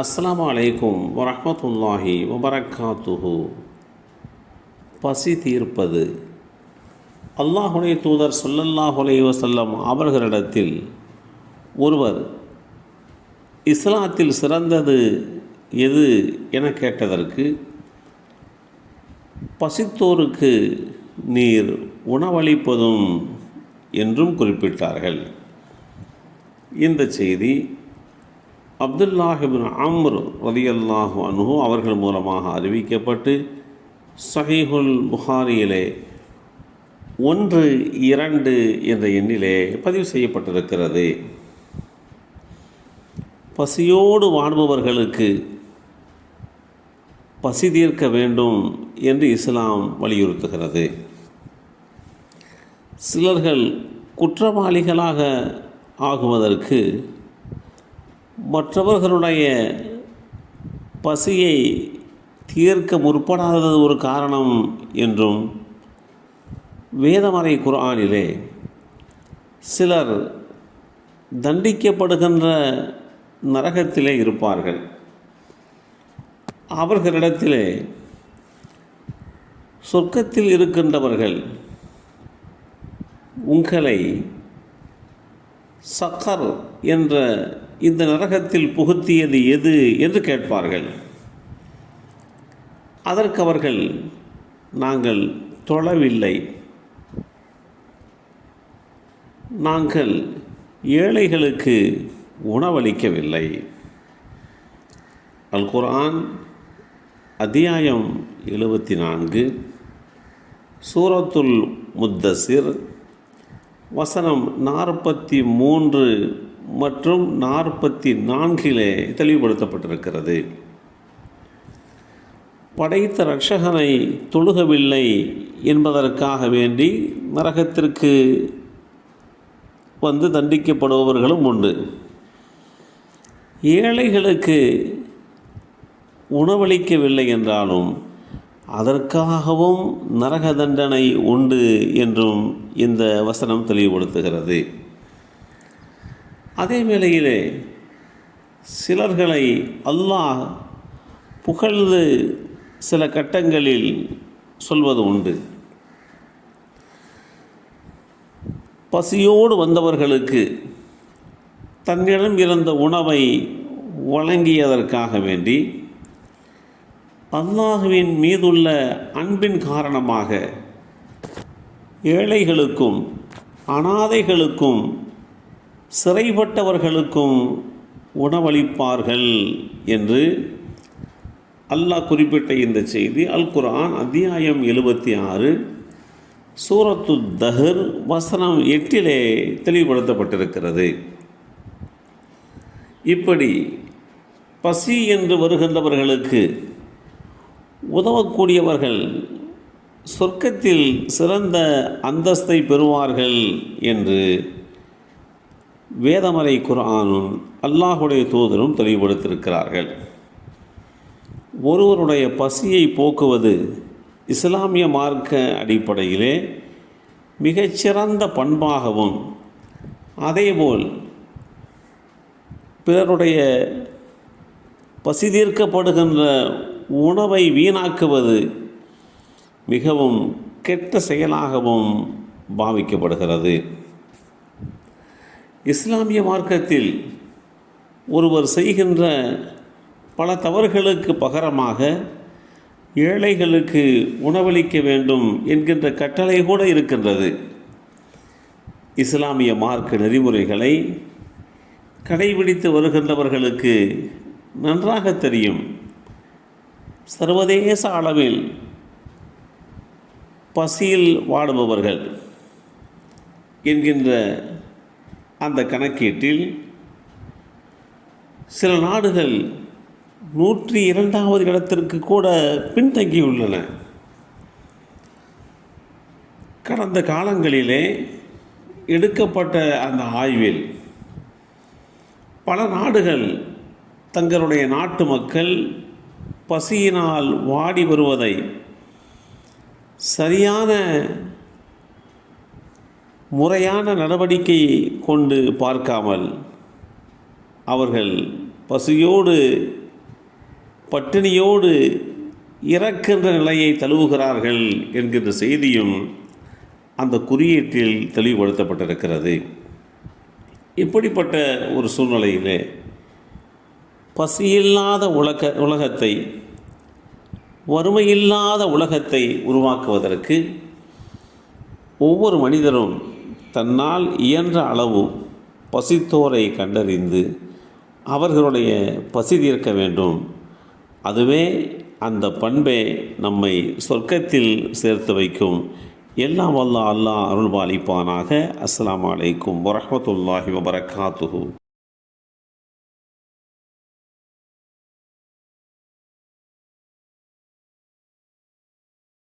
அஸ்லாம் அலைக்கும் வரமத்துல்லாஹி வபரகாத்துஹு பசி தீர்ப்பது. அல்லாஹுடைய தூதர் சொல்லல்லாஹுலே வசல்லம் அவர்களிடத்தில் ஒருவர் இஸ்லாத்தில் சிறந்தது எது என கேட்டதற்கு பசித்தோருக்கு நீர் உணவளிப்பதும் என்றும் குறிப்பிட்டார்கள். இந்த செய்தி அப்துல்லாஹிபின் அம்ரு ரதியல்லாஹு அனுகு அவர்கள் மூலமாக அறிவிக்கப்பட்டு சஹீஹுல் புகாரியிலே ஒன்று இரண்டு என்ற எண்ணிலே பதிவு செய்யப்பட்டிருக்கிறது. பசியோடு வாழ்பவர்களுக்கு பசி தீர்க்க வேண்டும் என்று இஸ்லாம் வலியுறுத்துகிறது. சிலர்கள் குற்றவாளிகளாக ஆகுவதற்கு மற்றவர்களுடைய பசியை தீர்க்க முற்படாதது ஒரு காரணம் என்றும் வேதமறை குரானிலே சிலர் தண்டிக்கப்படுகின்ற நரகத்திலே இருப்பார்கள். அவர்களிடத்திலே சொர்க்கத்தில் இருக்கின்றவர்கள் உங்களை சக்கர் என்ற இந்த நரகத்தில் புகுத்தியது எது என்று கேட்பார்கள். அதற்கு அவர்கள் நாங்கள் தொழவில்லை. நாங்கள் ஏழைகளுக்கு உணவளிக்கவில்லை. அல் குரான் அத்தியாயம் எழுபத்தி நான்கு சூரத்துல் முத்தசிர் வசனம் நாற்பத்தி மூன்று மற்றும் நாற்பத்தி நான்கிலே தெளிவுபடுத்தப்பட்டிருக்கிறது. படைத்த ரட்சகனை தொழுகவில்லை என்பதற்காக வேண்டி நரகத்திற்கு வந்து தண்டிக்கப்படுபவர்களும் உண்டு. ஏழைகளுக்கு உணவளிக்கவில்லை என்றாலும் அதற்காகவும் நரக தண்டனை உண்டு என்றும் இந்த வசனம் தெளிவுபடுத்துகிறது. அதே வேளையிலே சிலர்களை அல்லாஹ் புகழ்ந்து சில கட்டங்களில் சொல்வது உண்டு. பசியோடு வந்தவர்களுக்கு தன்னிடம் இருந்த உணவை வழங்கியதற்காக வேண்டி அல்லாஹுவின் மீதுள்ள அன்பின் காரணமாக ஏழைகளுக்கும் அனாதைகளுக்கும் சிறைப்பட்டவர்களுக்கும் உணவளிப்பார்கள் என்று அல்லாஹ் குறிப்பிட்ட இந்த செய்தி. அல் குரான் அத்தியாயம் எழுபத்தி ஆறு சூரத்து தஹர் வசனம் எட்டிலே தெளிவுபடுத்தப்பட்டிருக்கிறது. இப்படி பசி என்று வருகின்றவர்களுக்கு உதவக்கூடியவர்கள் சொர்க்கத்தில் சிறந்த அந்தஸ்தை பெறுவார்கள் என்று வேதமறை குரானும் அல்லாஹுடைய தூதரும் தெளிவுபடுத்தியிருக்கிறார்கள். ஒருவருடைய பசியை போக்குவது இஸ்லாமிய மார்க்க அடிப்படையிலே மிகச்சிறந்த பண்பாகவும் அதேபோல் பிறருடைய பசி தீர்க்கப்படுகின்ற உணவை வீணாக்குவது மிகவும் கெட்ட செயலாகவும் பாவிக்கப்படுகிறது. இஸ்லாமிய மார்க்கத்தில் ஒருவர் செய்கின்ற பல தவறுகளுக்கு பகரமாக ஏழைகளுக்கு உணவளிக்க வேண்டும் என்கின்ற கட்டளை கூட இருக்கின்றது. இஸ்லாமிய மார்க்க நெறிமுறைகளை கடைபிடித்து வருகின்றவர்களுக்கு நன்றாக தெரியும். சர்வதேச அளவில் பசியில் வாடுபவர்கள் என்கின்ற அந்த கணக்கீட்டில் சில நாடுகள் நூற்றி இரண்டாவது இடத்திற்கு கூட பின்தங்கியுள்ளன. கடந்த காலங்களிலே எடுக்கப்பட்ட அந்த ஆய்வில் பல நாடுகள் தங்களுடைய நாட்டு மக்கள் பசியினால் வாடி வருவதை சரியான முறையான நடவடிக்கை கொண்டு பார்க்காமல் அவர்கள் பசியோடு பட்டினியோடு இறக்கின்ற நிலையை தழுவுகிறார்கள் என்கின்ற செய்தியும் அந்த குறியீட்டில் தெளிவுபடுத்தப்பட்டிருக்கிறது. இப்படிப்பட்ட ஒரு சூழ்நிலையிலே பசியில்லாத உலக உலகத்தை வறுமையில்லாத உலகத்தை உருவாக்குவதற்கு ஒவ்வொரு மனிதரும் தன்னால் இயன்ற அளவு பசித்தோரை கண்டறிந்து அவர்களுடைய பசி தீர்க்க வேண்டும். அதுவே அந்த பண்பே நம்மை சொர்க்கத்தில் சேர்த்து வைக்கும். எல்லாம் வல்ல அல்லாஹ் அருள்பாலிப்பானாக. அஸ்லாம் அலைக்கும் வரமத்துல்லாஹி வபரகாத்துஹு.